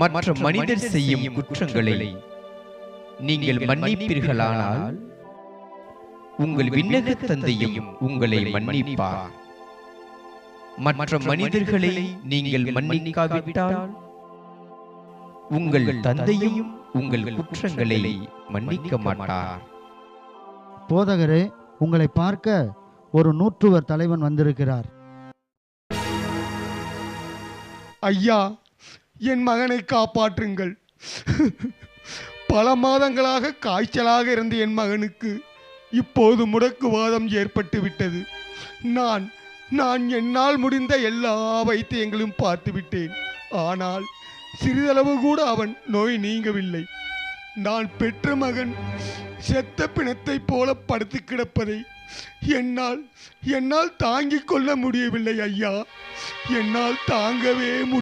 மற்ற மனிதர் செய்யும் குற்றங்களை நீங்கள் மன்னிப்பீர்களானால் உங்கள் விண்ணக தந்தையும் உங்களை மன்னிப்பார். மற்ற மனிதர்களை நீங்கள் மன்னிக்காவிட்டால் உங்கள் தந்தையும் உங்கள் குற்றங்களை மன்னிக்க மாட்டார். போதகரே உங்களை பார்க்க ஒரு நூற்றுவர் தலைவன் வந்திருக்கிறார். ஐயா என் மகனை காப்பாற்றுங்கள். பல மாதங்களாக காய்ச்சலாக இருந்த என் மகனுக்கு இப்போது முடக்குவாதம் ஏற்பட்டு விட்டது. நான் நான் என்னால் முடிந்த எல்லா வைத்தியங்களும் பார்த்து விட்டேன். ஆனால் சிறிதளவு கூட அவன் நோய் நீங்கவில்லை. நான் பெற்ற மகன் செத்த பிணத்தைப் போல படுத்து கிடப்பதை என்னால் என்னால் தாங்கிக் கொள்ள முடியவில்லை ஐயா. என்னால் தாங்கவே முடியவில்லை